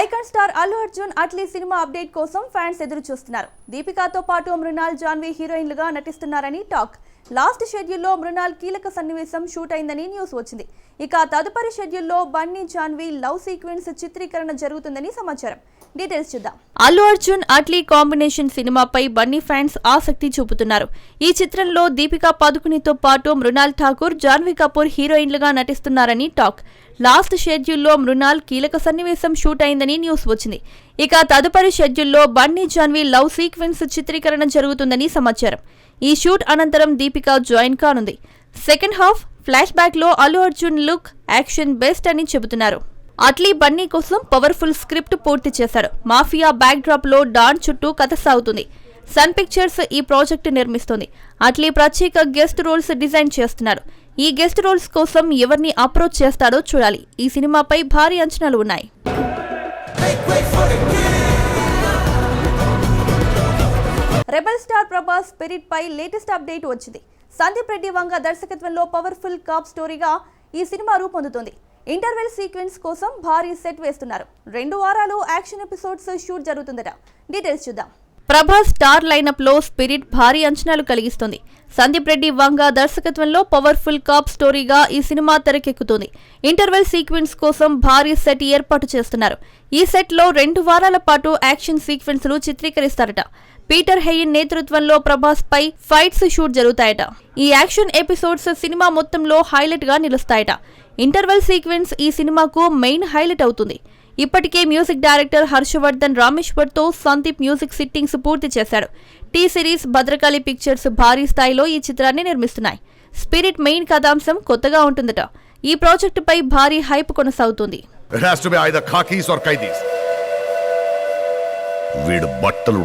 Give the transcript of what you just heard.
Icon star Allu Arjun Atlee cinema update కోసం fans ఎదురు చూస్తున్నారు. దీపికాతో పాటు మృణాల్ జాన్వీ హీరోయిన్లుగా నటిస్తున్నారని టాక్. లాస్ట్ షెడ్యూల్లో మృణాల్ కీలక సన్నివేశం షూట్ అయిందని న్యూస్ వచ్చింది. ఇక తదుపరి షెడ్యూల్లో బన్నీ జాన్వీ లవ్ సీక్వెన్స్ చిత్రీకరణ జరుగుతుందని సమాచారం. డీటెయిల్స్ చూద్దాం. అల్లు అర్జున్ అట్లీ కాంబినేషన్ సినిమాపై బన్నీ ఫ్యాన్స్ ఆసక్తి చూపుతున్నారు. ఈ చిత్రంలో దీపికా పదుకునితో పాటు మృణాల్ ఠాకూర్ జాన్వీ కపూర్ హీరోయిన్లుగా నటిస్తున్నారని టాక్. లాస్ట్ షెడ్యూల్లో మృణాల్ కీలక సన్నివేశం షూట్ అయిందని న్యూస్ వచ్చింది. ఇక తదుపరి షెడ్యూల్లో బన్నీ జాన్వీ లవ్ సీక్వెన్స్ చిత్రీకరణ జరుగుతుందని సమాచారం. ఈ షూట్ అనంతరం దీపిక జాయిన్ కానుంది. సెకండ్ హాఫ్ ఫ్లాష్ బ్యాక్లో Allu Arjun look action best అని చెబుతున్నారు. అట్లీ బన్నీ కోసం పవర్ఫుల్ స్క్రిప్ట్ పూర్తి చేశాడు. మాఫియా బ్యాక్ డ్రాప్లో డాన్ చుట్టూ కథ సాగుతుంది. సన్ పిక్చర్స్ ఈ ప్రాజెక్ట్ నిర్మిస్తుంది. అట్లీ ప్రత్యేక గెస్ట్ రోల్స్ డిజైన్ చేస్తున్నారు. ఈ గెస్ట్ రోల్స్ కోసం ఎవరిని అప్రోచ్ చేస్తాడో చూడాలి. ఈ సినిమాపై భారీ అంచనాలు ఉన్నాయి. రెబల్ స్టార్ ప్రభాస్ స్పిరిట్ పై లేటెస్ట్ అప్డేట్ వచ్చింది. సందీప్ రెడ్డి వంగ దర్శకత్వంలో పవర్ఫుల్ కాప్ స్టోరీగా ఈ సినిమా రూపొందుతుంది. ఇంటర్వెల్ సీక్వెన్స్ కోసం భారీ సెట్ వేస్తున్నారు. రెండు వారాలు యాక్షన్ ఎపిసోడ్స్ షూట్ జరుగుతుందట. డీటెయిల్స్ చూద్దాం. ప్రభాస్ స్టార్ లైనప్లో స్పిరిట్ భారీ అంచనాలు కలిగిస్తుంది. సందీప్ రెడ్డి వంగ దర్శకత్వంలో పవర్ఫుల్ కాప్ స్టోరీగా ఈ సినిమా తెరకెక్కుతుంది. ఇంటర్వెల్ సీక్వెన్స్ కోసం భారీ సెట్ ఏర్పాటు చేస్తున్నారు. ఈ సెట్లో రెండు వారాల పాటు యాక్షన్ సీక్వెన్స్లు చిత్రీకరిస్తారట. పీటర్ హెయిన్ నేతృత్వంలో ప్రభాస్ పై ఫైట్స్ షూట్ జరుగుతాయట. ఈ యాక్షన్ ఎపిసోడ్స్ సినిమా మొత్తంలో హైలైట్గా నిలుస్తాయట. ఇంటర్వెల్ సీక్వెన్స్ ఈ సినిమాకు మెయిన్ హైలైట్ అవుతుంది. ఇప్పటికే మ్యూజిక్ డైరెక్టర్ హర్షవర్ధన్ రామేశ్వర్తో సందీప్ మ్యూజిక్ సిట్టింగ్స్ పూర్తి చేశాడు టీ సిరీస్ భద్రకాళి పిక్చర్స్ భారీ స్థాయిలో ఈ చిత్రాన్ని నిర్మిస్తున్నాయి. స్పిరిట్ మెయిన్ కథాంశం కొత్తగా ఉంటుందట. ఈ ప్రాజెక్టుపై భారీ హైప్ కొనసాగుతుంది. వీడు బట్టలు